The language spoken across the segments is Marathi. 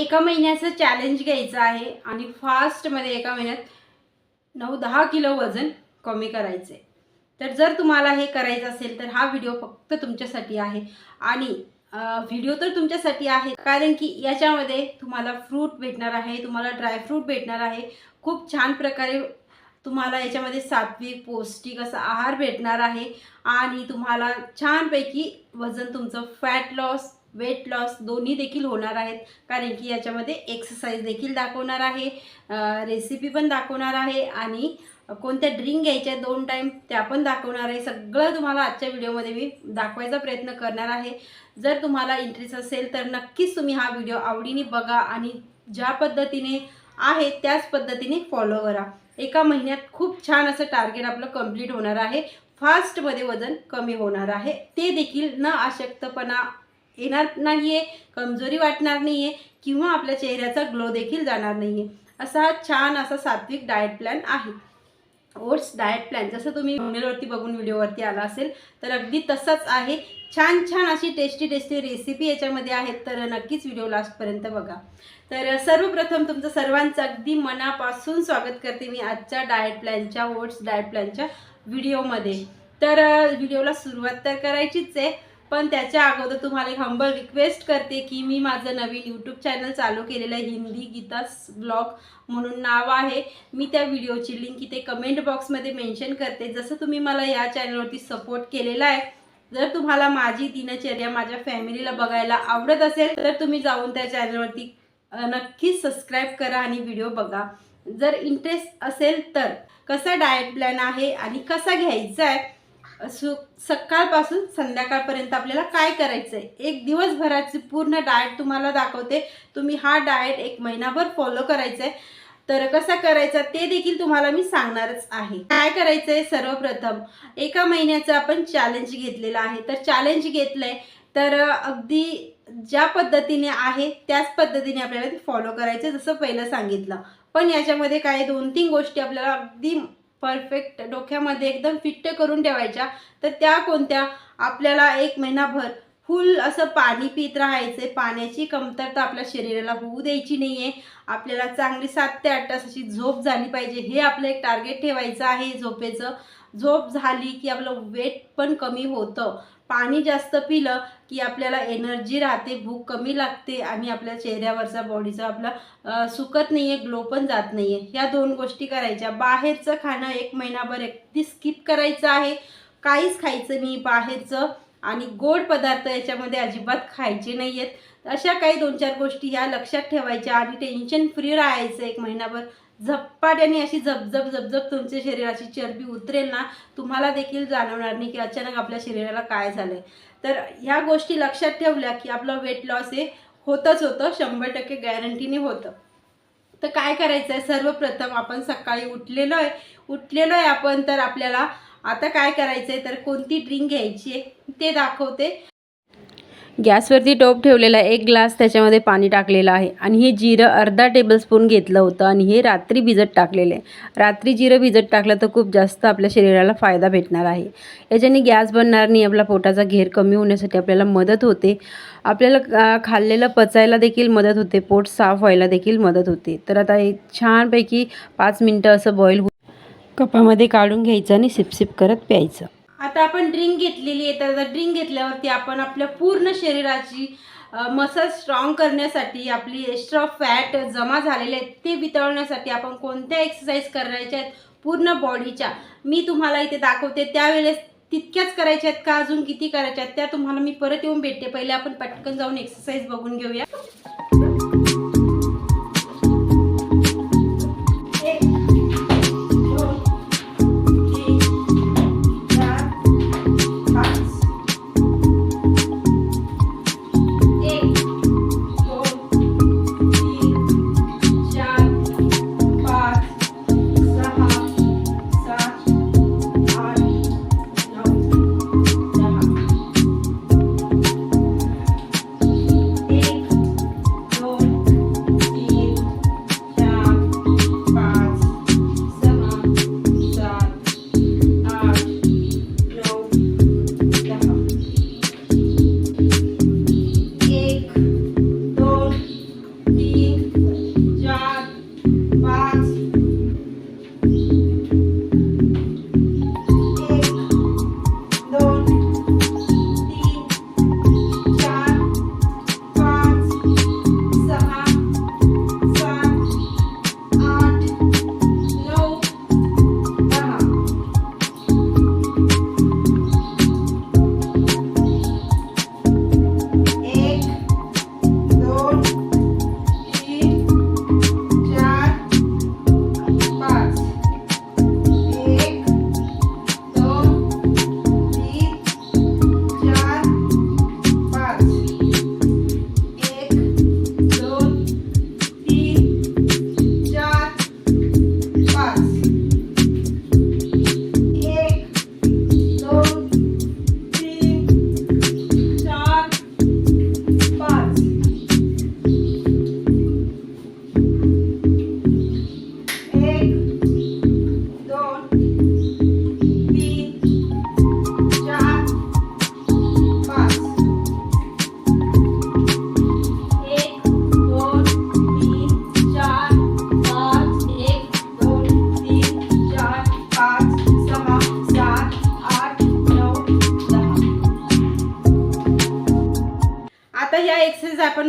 एका महिन्याचं चॅलेंज घ्यायचं आहे आणि फास्टमध्ये एका महिन्यात नऊ दहा किलो वजन कमी करायचं आहे तर जर तुम्हाला हे करायचं असेल तर हा व्हिडिओ फक्त तुमच्यासाठी आहे. आणि व्हिडिओ तर तुमच्यासाठी आहे. कारण की याच्यामध्ये तुम्हाला फ्रूट भेटणार आहे तुम्हाला ड्रायफ्रूट भेटणार आहे. खूप छान प्रकारे तुम्हाला याच्यामध्ये सात्विक पौष्टिक असा आहार भेटणार आहे. आणि तुम्हाला छानपैकी वजन तुमचं फॅट लॉस वेट लॉस दोन्ही देखील होणार आहेत. कारण की याच्यामध्ये एक्सरसाइज देखील दाखवणार आहे. रेसिपी पण दाखवणार आहे. आणि कोणत्या ड्रिंक घ्यायच्या दोन टाईम त्या पण दाखवणार आहे. सगळं तुम्हाला आजच्या व्हिडिओमध्ये मी दाखवायचा प्रयत्न करणार आहे. जर तुम्हाला इंटरेस्ट असेल तर नक्कीच तुम्ही हा व्हिडिओ आवडीने बघा आणि ज्या पद्धतीने आहे त्याच पद्धतीने फॉलो करा. एका महिन्यात खूप छान असं टार्गेट आपलं कंप्लीट होणार आहे. फास्टमध्ये वजन कमी होणार आहे. ते देखील न अशक्तपणा येणार नाही आहे कमजोरी वाटणार नाही आहे किंवा आपल्या चेहऱ्याचा ग्लो देखील जाणार नाही आहे असा हा छान असा सात्विक डाएट प्लॅन आहे. ओट्स डाएट प्लॅन जसं तुम्ही मोबाईलवरती बघून व्हिडिओवरती आला असेल तर अगदी तसंच आहे. छान छान अशी टेस्टी टेस्टी रेसिपी याच्यामध्ये आहेत तर नक्कीच व्हिडिओ लास्टपर्यंत बघा. तर सर्वप्रथम तुमचं सर्वांचं अगदी मनापासून स्वागत करते मी आजच्या डाएट प्लॅनच्या ओट्स डाएट प्लॅनच्या व्हिडिओमध्ये. तर व्हिडिओला सुरुवात तर करायचीच आहे. पण त्याच्या अगोदर तुम्हाला एक हंबल रिक्वेस्ट करते की मी माझं नवीन यूट्यूब चॅनल चालू केलेलं आहे हिंदी गीतास ब्लॉग म्हणून नाव आहे. मी त्या व्हिडिओची लिंक इथे कमेंट बॉक्समध्ये मेन्शन करते. जसं तुम्ही मला या चॅनलवरती सपोर्ट केलेला आहे जर तुम्हाला माझी दिनचर्या माझ्या फॅमिलीला बघायला आवडत असेल तर तुम्ही जाऊन त्या चॅनलवरती नक्कीच सबस्क्राईब करा आणि व्हिडिओ बघा. जर इंटरेस्ट असेल तर कसा डाएट प्लॅन आहे आणि कसा घ्यायचा आहे सु सकाळपासून संध्याकाळपर्यंत आपल्याला काय करायचं आहे एक दिवसभराची पूर्ण डाएट तुम्हाला दाखवते. तुम्ही हा डाएट एक महिनाभर फॉलो करायचा आहे तर कसा करायचा ते देखील तुम्हाला मी सांगणारच आहे. काय करायचं आहे सर्वप्रथम एका महिन्याचं आपण चॅलेंज घेतलेलं आहे. तर चॅलेंज घेतलं आहे तर अगदी ज्या पद्धतीने आहे त्याच पद्धतीने आपल्याला ते फॉलो करायचं जसं पहिलं सांगितलं. पण याच्यामध्ये काही दोन तीन गोष्टी आपल्याला अगदी परफेक्ट डोक्यामध्ये एकदम फिट्ट करून ठेवायच्या. तर त्या कोणत्या? आपल्याला एक महिनाभर फुल असं पाणी पित राहायचं. आहे पाण्याची कमतरता आपल्या शरीराला होऊ द्यायची नाही आहे आपल्याला चांगली सात ते आठ तास अशी झोप झाली पाहिजे. हे आपलं एक टार्गेट ठेवायचं आहे झोपेचं. झोप झाली की आपलं वेट पण कमी होतं. पाणी जास्त पिलं की आपल्याला एनर्जी राहते भूक कमी लागते आणि आपल्या चेहऱ्यावरचा बॉडीचा आपला सुकत नाही आहे ग्लो पण जात नाही आहे ह्या दोन गोष्टी करायच्या. बाहेरचं खाणं एक महिनाभर अगदी स्किप करायचं आहे. काहीच खायचं नाही बाहेरचं आणि गोड पदार्थ याच्यामध्ये अजिबात खायचे नाही आहेत अशा काही दोन चार गोष्टी ह्या लक्षात ठेवायच्या आणि टेन्शन फ्री राहायचं एक महिनाभर. झपाट्याने अशी झपझप झपझप तुमच्या शरीराची चरबी उतरेल ना तुम्हाला देखील जाणवणार नाही की अचानक आपल्या शरीराला काय झालंय. तर ह्या गोष्टी लक्षात ठेवल्या की आपलं वेट लॉस हे होतच होतं शंभर टक्के गॅरंटीने होतं. तर काय करायचं आहे सर्वप्रथम आपण सकाळी उठलेलो आहे उठलेलो आहे आपण तर आपल्याला आता काय करायचं आहे तर कोणती ड्रिंक घ्यायची आहे ते दाखवते. गॅसवरती टोप ठेवलेला आहे एक ग्लास त्याच्यामध्ये पाणी टाकलेलं आहे. आणि हे जिरं अर्धा टेबलस्पून घेतलं होतं आणि हे रात्री भिजत टाकलेलं आहे. रात्री जिरं भिजत टाकलं तर खूप जास्त आपल्या शरीराला फायदा भेटणार आहे. याच्याने गॅस बनणार नाही आपला पोटाचा घेर कमी होण्यासाठी आपल्याला मदत होते. आपल्याला खाल्लेलं पचायला देखील मदत होते. पोट साफ व्हायला देखील मदत होते. तर आता हे छानपैकी पाच मिनटं असं बॉईल हो कपामध्ये काढून घ्यायचं आणि सिपसिप करत प्यायचं. आता आपण ड्रिंक घेतलेली आहे तर ड्रिंक घेतल्यावरती आपण आपल्या पूर्ण शरीराची मसल स्ट्रॉंग करण्यासाठी आपली एक्स्ट्रा फॅट जमा झालेले आहेत ते वितळण्यासाठी आपण कोणत्या एक्सरसाइज करायच्या आहेत पूर्ण बॉडीच्या मी तुम्हाला इथे दाखवते. त्यावेळेस तितक्याच करायच्या आहेत का अजून किती करायच्या आहेत त्या तुम्हाला मी परत येऊन भेटते. पहिले आपण पटकन जाऊन एक्सरसाइज बघून घेऊया.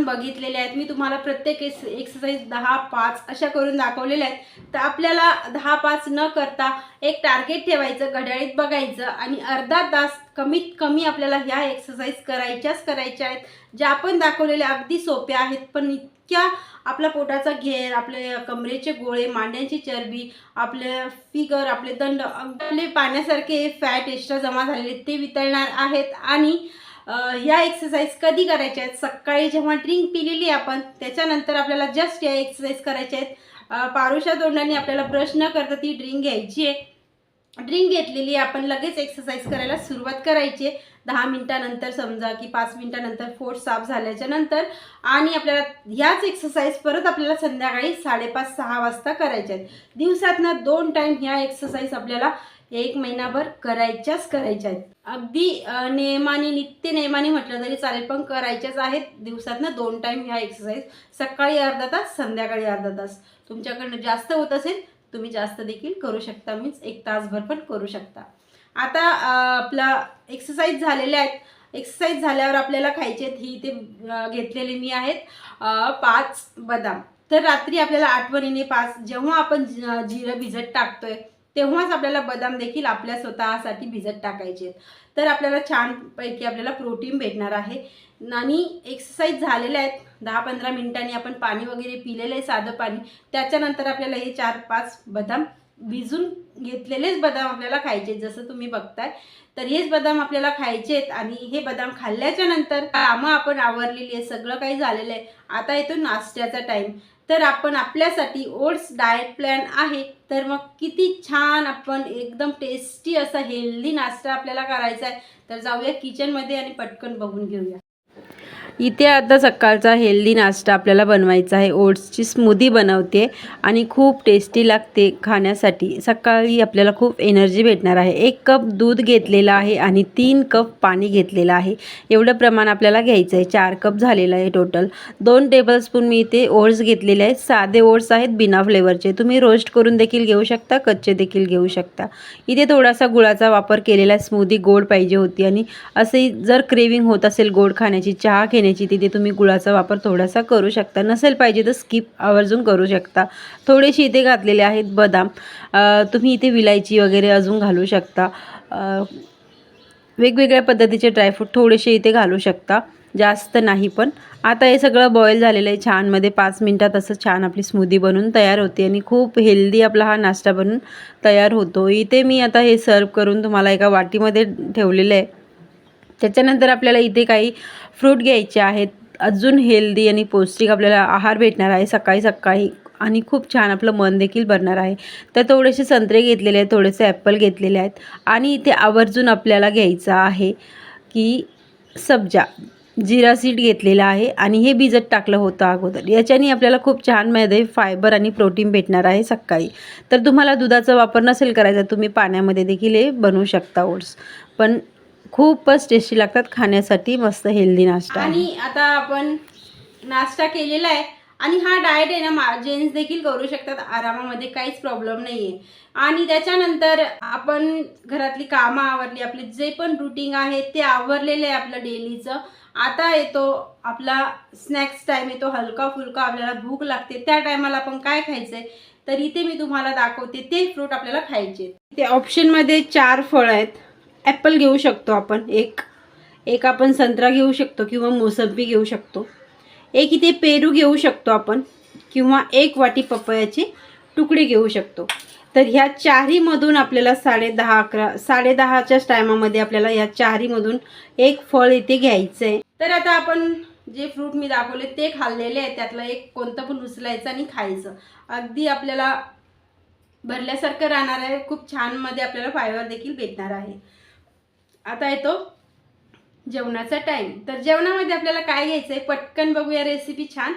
बघितलेल्या आहेत. मी तुम्हाला प्रत्येक एक्स एक्सरसाइज दहा पाच अशा करून दाखवलेल्या आहेत. तर आपल्याला दहा पाच न करता एक टार्गेट ठेवायचं घड्याळीत बघायचं आणि अर्धा तास कमीत कमी आपल्याला ह्या एक्सरसाइज करायच्याच करायच्या आहेत. ज्या आपण दाखवलेल्या अगदी सोप्या आहेत पण इतक्या आपला पोटाचा घेर आपले कमरेचे गोळे मांड्यांची चरबी आपले फिगर आपले दंड आपले पाण्यासारखे फॅट एक्स्ट्रा जमा झालेले ते वितळणार आहेत. आणि ह्या एक्सरसाइज कधी करायच्या आहेत? सकाळी जेव्हा ड्रिंक पिलेली आपण त्याच्यानंतर आपल्याला जस्ट या एक्सरसाइज करायच्या आहेत. पारुशा पारुषा तोंडाने आपल्याला ब्रश न करता ती ड्रिंक घ्यायची आहे. ड्रिंक घेतलेली आहे आपण लगेच एक्सरसाइज करायला सुरुवात करायची आहे. दहा मिनटानंतर समजा की पाच मिनटानंतर फोट साफ झाल्याच्यानंतर आणि आपल्याला ह्याच एक्सरसाइज परत आपल्याला संध्याकाळी साडेपाच सहा वाजता करायच्या आहेत. दिवसातनं दोन टाईम ह्या एक्सरसाइज आपल्याला एक महिनाभर करायच्याच करायच्या आहेत. अगदी नियमाने नित्य नियमाने म्हटलं तरी चालेल पण करायच्याच आहेत. दिवसातनं दोन टाईम ह्या एक्सरसाइज सकाळी अर्धा तास संध्याकाळी अर्धा तास. तुमच्याकडनं जास्त होत असेल तुम्ही जास्त देखील करू शकता मीन्स एक तासभर पण करू शकता. आता आपला एक्सरसाइज झालेल्या आहेत. एक्सरसाइज झाल्यावर आपल्याला खायचे आहेत ही इथे घेतलेले मी आहेत. पाच बदाम. तर रात्री आपल्याला आठवणीने पाच जेव्हा आपण जिरं भिजत टाकतोय तेव्हाच आपल्याला बदाम देखील आपल्या स्वतःसाठी भिजत टाकायचे आहेत. तर आपल्याला छानपैकी आपल्याला प्रोटीन भेटणार आहे. आणि एक्सरसाइज झालेल्या आहेत. दहा पंधरा मिनिटांनी आपण पाणी वगैरे पिलेलं आहे साधं पाणी. त्याच्यानंतर आपल्याला हे चार पाच बदाम भिजून घेतलेलेच बदाम आपल्याला खायचे आहेत, जसं तुम्ही बघताय तर हेच बदाम आपल्याला खायचे आहेत. आणि हे बदाम खाल्ल्याच्या नंतर कामं आपण आवरलेली आहे सगळं काही झालेलं आहे. आता येतो नाश्त्याचा टाईम तर आपण आपल्यासाठी ओट्स डाएट प्लॅन आहे. तर मग किती छान आपण एकदम टेस्टी असा हेल्दी नाश्ता आपल्याला करायचा आहे. तर जाऊया किचनमध्ये आणि पटकन बघून घेऊया. इथे आता सकाळचा हेल्दी नाश्ता आपल्याला बनवायचा आहे. ओट्सची स्मूदी बनवते आणि खूप टेस्टी लागते खाण्यासाठी. सकाळी आपल्याला खूप एनर्जी भेटणार आहे. एक कप दूध घेतलेलं आहे आणि तीन कप पाणी घेतलेलं आहे. एवढं प्रमाण आपल्याला घ्यायचं आहे. चार कप झालेलं आहे टोटल दोन टेबलस्पून मी इथे ओट्स घेतलेले आहेत. साधे ओट्स आहेत बिना फ्लेवरचे तुम्ही रोस्ट करून देखील घेऊ शकता कच्चे देखील घेऊ शकता. इथे थोडासा गुळाचा वापर केलेला आहे. स्मूदी गोड पाहिजे होती आणि असे जर क्रेविंग होत असेल गोड खाण्याची चहा घेण्याची तिथे तुम्ही गुळाचा वापर थोडासा करू शकता. नसेल पाहिजे तर स्किप आवर्जून करू शकता. थोडेसे इथे घातलेले आहेत बदाम. तुम्ही इथे विलायची वगैरे अजून घालू शकता. वेगवेगळ्या पद्धतीचे ड्रायफ्रूट थोडेसे इथे घालू शकता. जास्त नाही पण. आता हे सगळं बॉईल झालेलं आहे छानमध्ये पाच मिनटात असं छान आपली स्मूदी बनून तयार होते आणि खूप हेल्दी आपला हा नाश्ता बनून तयार होतो. इथे मी आता हे सर्व करून तुम्हाला एका वाटीमध्ये ठेवलेलं आहे. त्याच्यानंतर आपल्याला इथे काही फ्रूट घ्यायचे आहेत. अजून हेल्दी आणि पौष्टिक आपल्याला आहार भेटणार आहे सकाळी सकाळी. आणि खूप छान आपलं मन देखील भरणार आहे. तर थोडेसे संत्रे घेतलेले आहेत थोडेसे ॲपल घेतलेले आहेत. आणि इथे आवर्जून आपल्याला घ्यायचं आहे की सब्जा. जिरा सीड घेतलेला आहे आणि हे भिजत टाकलं होतं अगोदर. याच्याने आपल्याला खूप छानमध्ये फायबर आणि प्रोटीन भेटणार आहे सकाळी. तर तुम्हाला दुधाचा वापर नसेल करायचा तुम्ही पाण्यामध्ये देखील हे बनवू शकता ओट्स. पण खूपच टेस्टी लागतात खाण्यासाठी मस्त हेल्दी नाश्ता. आणि आता आपण नाश्ता केलेला आहे. आणि हा डाएट आहे ना मा जेंट्स देखील करू शकतात आरामामध्ये काहीच प्रॉब्लेम नाही आहे आणि त्याच्यानंतर आपण घरातली कामं आवरली आपली जे पण रुटीन आहे ते आवरलेलं आहे आपलं डेलीचं आता येतो आपला स्नॅक्स टाईम येतो हलका फुलका आपल्याला भूक लागते. त्या टायमाला आपण काय खायचं आहे तर इथे मी तुम्हाला दाखवते ते फ्रूट आपल्याला खायचे ते ऑप्शनमध्ये चार फळं आहेत. ॲपल घेऊ शकतो आपण. एक एक आपण संत्रा घेऊ शकतो किंवा मोसंबी घेऊ शकतो. एक इथे पेरू घेऊ शकतो आपण किंवा एक वाटी पपयाचे तुकडे घेऊ शकतो. तर ह्या चारीमधून आपल्याला साडे दहा अकरा साडे दहाच्याच टायमामध्ये आपल्याला ह्या चारीमधून एक फळ इथे घ्यायचं आहे तर आता आपण जे फ्रूट मी दाखवले ते खाल्लेले आहे त्यातलं एक कोणतं पण उचलायचं आणि खायचं. अगदी आपल्याला भरल्यासारखं राहणार आहे. खूप छानमध्ये आपल्याला फायबर देखील भेटणार आहे. आता येतो जेवणाचा टाईम तर जेवणामध्ये आपल्याला काय घ्यायचं आहे पटकन बघूया रेसिपी छान.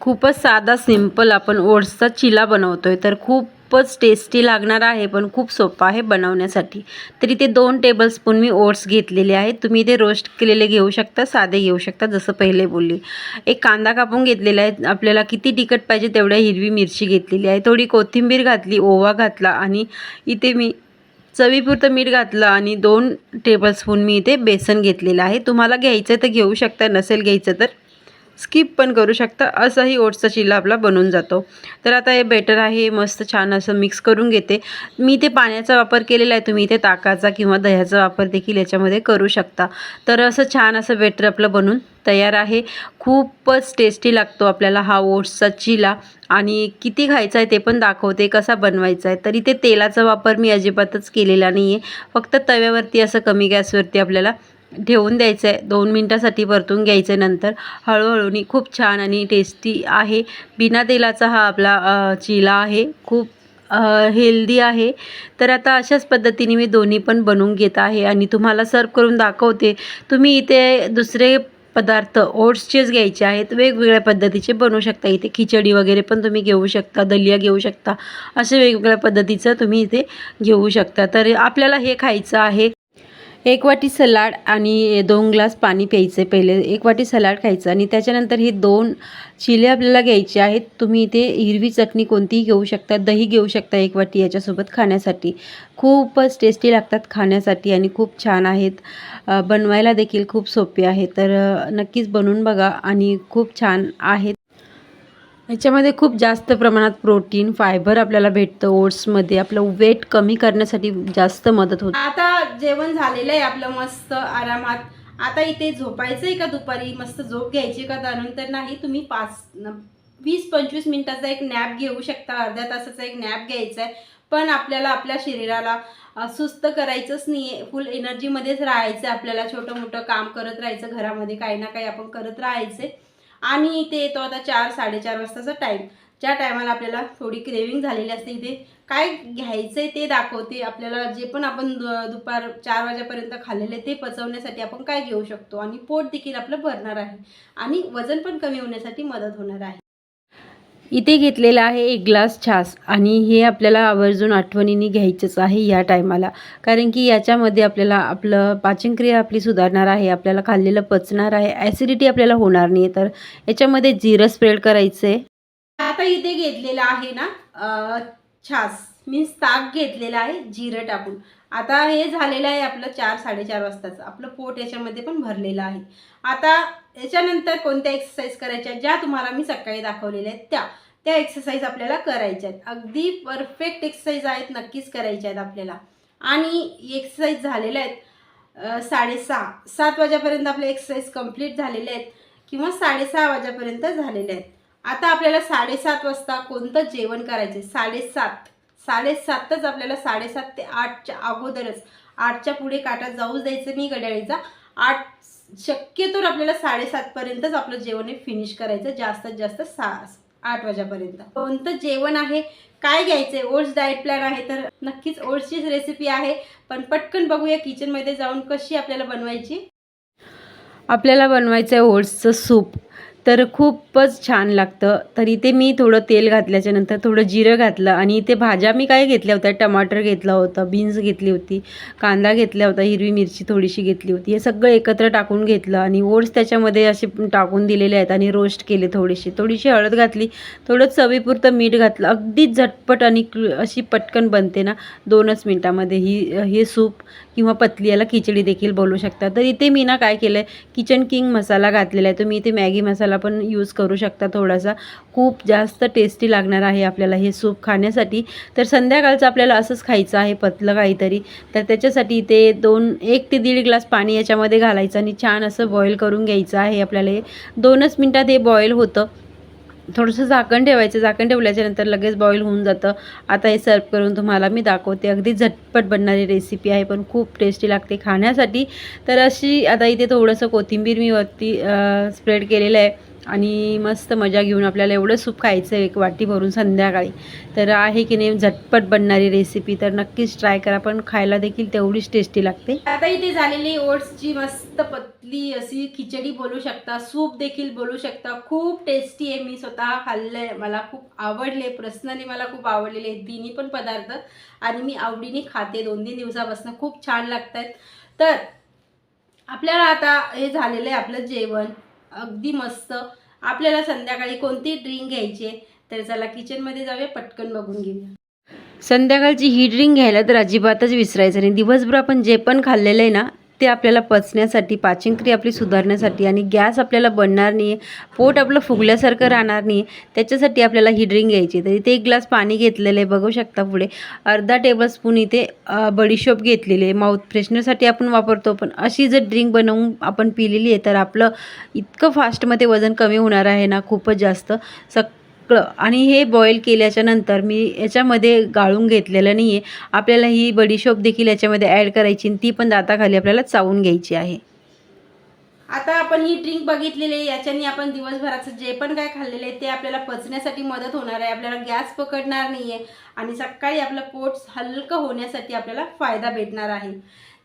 खूपच साधा सिंपल आपण ओट्सचा चिला बनवतोय. तर खूपच टेस्टी लागणार आहे पण खूप सोपा आहे बनवण्यासाठी. तर इथे दोन टेबलस्पून मी ओट्स घेतलेले आहेत. तुम्ही इथे रोस्ट केलेले घेऊ शकता साधे घेऊ शकता जसं पहिले बोलली. एक कांदा कापून घेतलेला आहे. आपल्याला किती तिखट पाहिजे तेवढ्या हिरवी मिरची घेतलेली आहे. थोडी कोथिंबीर घातली ओवा घातला आणि इथे मी चवीपुरतं मीठ घातलं आणि दोन टेबलस्पून मी इथे बेसन घेतलेलं आहे. तुम्हाला घ्यायचं तर घेऊ शकता नसेल घ्यायचं तर. स्किप पण करू शकता असाही ओट्सचा चिला आपला बनून जातो. तर आता हे बेटर आहे मस्त छान असं मिक्स करून घेते. मी ते पाण्याचा वापर केलेला आहे तुम्ही इथे ताकाचा किंवा दह्याचा वापर देखील याच्यामध्ये करू शकता. तर असं छान असं बेटर आपलं बनून तयार आहे. खूपच टेस्टी लागतो आपल्याला हा ओट्सचा चिला आणि किती खायचा आहे ते पण दाखवते कसा बनवायचा आहे. तर इथे तेलाचा वापर मी अजिबातच केलेला नाही आहे फक्त तव्यावरती असं कमी गॅसवरती आपल्याला ठेवून द्यायचं आहे दोन मिनटासाठी परतून घ्यायचं आहे नंतर हळूहळूनी खूप छान आणि टेस्टी आहे. बिना तेलाचा हा आपला चिला आहे. खूप हेल्दी आहे. तर आता अशाच पद्धतीने मी दोन्ही पण बनवून घेत आहे आणि तुम्हाला सर्व करून दाखवते. तुम्ही इथे दुसरे पदार्थ ओट्सचेच घ्यायचे आहेत. वेगवेगळ्या पद्धतीचे बनवू शकता. इथे खिचडी वगैरे पण तुम्ही घेऊ शकता. दलिया घेऊ शकता. असे वेगवेगळ्या पद्धतीचं तुम्ही इथे घेऊ शकता. तर आपल्याला हे खायचं आहे. एक वाटी सलाड आणि दोन ग्लास पाणी प्यायचं पहिले. एक वाटी सलाड खायचं आणि त्याच्यानंतर हे दोन चिले आपल्याला घ्यायचे आहेत. तुम्ही इथे हिरवी चटणी कोणतीही घेऊ शकता दही घेऊ शकता एक वाटी याच्यासोबत खाण्यासाठी. खूपच टेस्टी लागतात खाण्यासाठी आणि खूप छान आहेत. बनवायला देखील खूप सोपे आहे. तर नक्कीच बनवून बघा आणि खूप छान आहेत. याच्यामध्ये खूप जास्त प्रमाणात प्रोटीन फायबर आपल्याला भेटतं ओट्समध्ये. आपलं वेट कमी करण्यासाठी जास्त मदत होते. आता जेवण झालेलं आहे आपलं मस्त आरामात. आता इथे झोपायचं आहे का दुपारी? मस्त झोप घ्यायची का त्यानंतर नाही तुम्ही पाच वीस पंचवीस मिनिटाचा एक नॅप घेऊ शकता. अर्ध्या तासाचा एक नॅप घ्यायचा आहे. पण आपल्याला आपल्या शरीराला सुस्त करायचंच नाही आहे फुल एनर्जीमध्येच राहायचं आपल्याला. छोटं मोठं काम करत राहायचं. घरामध्ये काही ना काही आपण करत राहायचे आणि इथे येतो आता चार साडेचार वाजताचा टाईम ज्या टायमाला आपल्याला थोडी क्रेविंग झालेली असते इथे काय घ्यायचं आहे ते दाखवते. आपल्याला जे पण आपण दु- दुपार चार वाजेपर्यंत खाल्लेले ते पचवण्यासाठी आपण काय घेऊ शकतो? आणि पोट देखील आपलं भरणार आहे. आणि वजन पण कमी होण्यासाठी मदत होणार आहे. इथे घेतलेला आहे एक ग्लास छास आणि हे आपल्याला आवर्जून आठवणीने घ्यायचंच आहे या टायमाला. कारण की याच्यामध्ये आपल्याला आपलं पाचनक्रिया आपली सुधारणार आहे आपल्याला खाल्लेलं पचणार आहे ॲसिडिटी आपल्याला होणार नाही तर याच्यामध्ये जिरं स्प्रेड करायचं आहे आता इथे घेतलेला आहे ना छास. मीन्स ताक घेतलेला आहे जिरं टाकून. आता हे झालेलं आहे आपलं चार साडेचार वाजताचं. आपलं पोट याच्यामध्ये पण भरलेलं आहे. आता याच्यानंतर कोणत्या एक्सरसाइज करायच्या ज्या तुम्हाला मी सकाळी दाखवलेल्या आहेत त्या. त्या एक्सरसाइज आपल्याला करायच्या आहेत. अगदी परफेक्ट एक्सरसाइज आहेत नक्कीच करायच्या आहेत आपल्याला. आणि एक्सरसाइज झालेल्या आहेत साडेसहा. सात वाजेपर्यंत आपल्या एक्सरसाइज कंप्लीट झालेले आहेत किंवा साडेसहा वाजेपर्यंत झालेल्या आहेत. आता आपल्याला साडेसात वाजता कोणतं जेवण करायचं आहे साडेसात. साडेसातच आपल्याला साडेसात ते आठच्या अगोदरच आठच्या पुढे काटा जाऊच द्यायचं नाही घड्याळीचा आठ शक्यतोवर आपल्याला साडेसातपर्यंतच आपलं जेवण हे फिनिश करायचं जास्तीत जास्त सा आठ वाजेपर्यंत. कोणतं जेवण आहे काय घ्यायचं आहे ओट्स डाएट प्लॅन आहे तर नक्कीच ओट्सचीच रेसिपी आहे पण पटकन बघूया किचनमध्ये जाऊन कशी आपल्याला बनवायची. आपल्याला बनवायचं आहे ओट्सचं सूप. तर खूपच छान लागतं. तर इथे मी थोडं तेल घातल्याच्या नंतर थोडं जिरं घातलं आणि इथे भाज्या मी काय घेतल्या होत्या? टमाटर घेतलं होतं बीन्स घेतली होती कांदा घेतला होता हिरवी मिरची थोडीशी घेतली होती. हे सगळं एकत्र टाकून घेतलं आणि ओट्स त्याच्यामध्ये असे टाकून दिलेले आहेत आणि रोस्ट केले थोडीशी थोडीशी हळद घातली थोडं चवीपुरतं मीठ घातलं. अगदी झटपट आणि अशी पटकन बनते ना दोनच मिनटामध्ये. ही हे सूप किंवा पतली याला खिचडी देखील बोलू शकता. तर इथे मी ना काय केलं आहे किचन किंग मसाला घातलेला आहे. तुम्ही इथे मॅगी मसाला पण यूज करू शकता थोडासा. खूप जास्त टेस्टी लागणार आहे आपल्याला हे सूप खाण्यासाठी. तर संध्याकाळचं आपल्याला असंच खायचं आहे पतलं काहीतरी. तर त्याच्यासाठी इथे दोन एक ते दीड ग्लास पाणी याच्यामध्ये घालायचं आणि छान असं बॉईल करून घ्यायचं आहे आपल्याला हे. दोनच मिनटात हे बॉईल होतं. थोडंसं झाकण ठेवायचं. झाकण ठेवल्याच्यानंतर लगेच बॉईल होऊन जातं. आता हे सर्व करून तुम्हाला मी दाखवते. अगदी झटपट बनणारी रेसिपी आहे पण खूप टेस्टी लागते खाण्यासाठी. तर अशी आता इथे थोडंसं कोथिंबीर मी वरती स्प्रेड केलेलं आहे. आणि मस्त मजा घेऊन आपल्याला एवढं सूप खायचं आहे एक वाटी भरून संध्याकाळी. तर आहे की नाही झटपट बनणारी रेसिपी तर नक्कीच ट्राय करा पण खायला देखील तेवढीच टेस्टी लागते. आता इथे झालेली ओट्सची मस्त पतली अशी खिचडी बोलू शकता सूप देखील बोलू शकता. खूप टेस्टी आहे मी स्वतः खाल्लंय. मला खूप आवडले पर्सनली मला खूप आवडलेले तिन्ही पण पदार्थ. आणि मी आवडीने खाते दोन तीन दिवसापासून खूप छान लागत आहेत तर आपल्याला आता हे झालेलं आहे आपलं जेवण. अगदी मस्त. आपल्याला संध्याकाळी कोणती ड्रिंक घ्यायची आहे तर चला किचनमध्ये जाऊया पटकन बघून घेऊया. संध्याकाळची ही ड्रिंक घ्यायला तर अजिबातच विसरायचं नाही. दिवसभर आपण जे पण खाल्लेलं आहे ना ते आपल्याला पचण्यासाठी पाचनक्रिया आपली सुधारण्यासाठी आणि गॅस आपल्याला बनणार नाही आहे पोट आपलं फुगल्यासारखं राहणार नाही आहे त्याच्यासाठी आपल्याला ही ड्रिंक घ्यायची. तर इथे एक ग्लास पाणी घेतलेलं आहे बघू शकता पुढे. अर्धा टेबलस्पून इथे बडीशोप घेतलेली आहे. माउथ फ्रेशनरसाठी आपण वापरतो पण अशी जर ड्रिंक बनवून आपण पिलेली आहे तर आपलं इतकं फास्टमध्ये वजन कमी होणार आहे ना खूपच जास्त. क आणि हे बॉईल केल्याच्यानंतर मी याच्यामध्ये गाळून घेतलेलं नाही आहे आपल्याला ही बडीशोप देखील याच्यामध्ये ॲड करायची आणि ती पण दाताखाली आपल्याला चावून घ्यायची आहे. आता आपण ही ड्रिंक बघितलेली आहे. याच्याने आपण दिवसभराचं जे पण काय खाल्लेलं आहे ते आपल्याला पचण्यासाठी मदत होणार आहे. आपल्याला गॅस पकडणार नाही आहे आणि सकाळी आपलं पोट हलकं होण्यासाठी आपल्याला फायदा भेटणार आहे.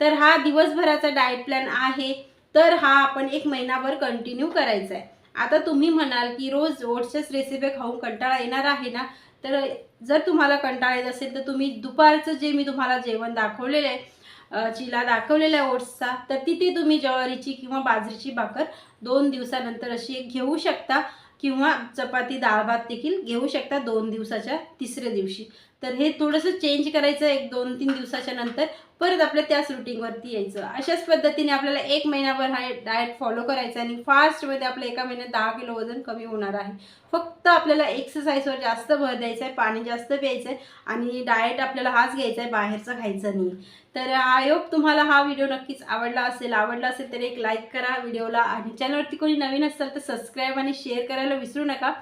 तर हा दिवसभराचा डाएट प्लॅन आहे. तर हा आपण एक महिनाभर कंटिन्यू करायचा आहे. आता तुम्ही म्हणाल की रोज ओट्सच्याच रेसिपी खाऊन कंटाळा येणार आहे ना? तर जर तुम्हाला कंटाळा येत असेल तर तुम्ही दुपारचं जे मी तुम्हाला जेवण दाखवलेलं आहे चिला दाखवलेला आहे ओट्सचा तर तिथे तुम्ही ज्वारीची किंवा बाजरीची भाकर दोन दिवसानंतर अशी एक घेऊ शकता किंवा चपाती डाळ भात देखील घेऊ शकता दोन दिवसाच्या तिसऱ्या दिवशी. तर हे थोडंसं चेंज करायचं एक दोन तीन दिवसाच्या नंतर परत आपल्या त्याच रुटीनवरती यायचं. अशाच पद्धतीने आपल्याला एक महिनाभर हा डाएट फॉलो करायचा आणि फास्टमध्ये आपलं एका महिन्यात दहा किलो वजन कमी होणार आहे. फक्त आपल्याला एक्सरसाइजवर जास्त भर द्यायचा आहे पाणी जास्त प्यायचं आहे आणि डाएट आपल्याला हाच घ्यायचा आहे बाहेरचं खायचं नाही. तर आय होप तुम्हाला हा व्हिडिओ नक्कीच आवडला असेल. आवडला असेल तर एक लाईक करा व्हिडिओला आणि चॅनलवरती कोणी नवीन असेल तर सबस्क्राईब आणि शेअर करायला विसरू नका.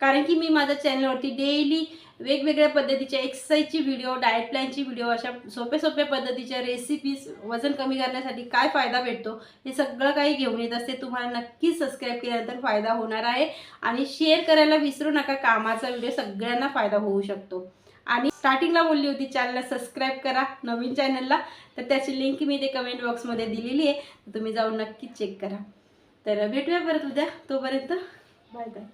कारण की मी माझ्या चॅनलवरती डेली वेगवेगळ्या पद्धतीच्या एक्सरसाइजची व्हिडिओ डाएट प्लॅनची व्हिडिओ अशा सोप्या सोप्या पद्धतीच्या रेसिपीज वजन कमी करण्यासाठी काय फायदा भेटतो हे सगळं काही घेऊन येत असते. तुम्हाला नक्कीच सबस्क्राईब केल्यानंतर फायदा होणार आहे. आणि शेअर करायला विसरू नका कामाचा व्हिडिओ सगळ्यांना फायदा होऊ शकतो. आणि स्टार्टिंगला बोलली होती चॅनलला सबस्क्राईब करा नवीन चॅनलला तर त्याची लिंक मी ते कमेंट बॉक्समध्ये दिलेली आहे. तुम्ही जाऊन नक्कीच चेक करा. तर भेटूया परत उद्या. तोपर्यंत बाय बाय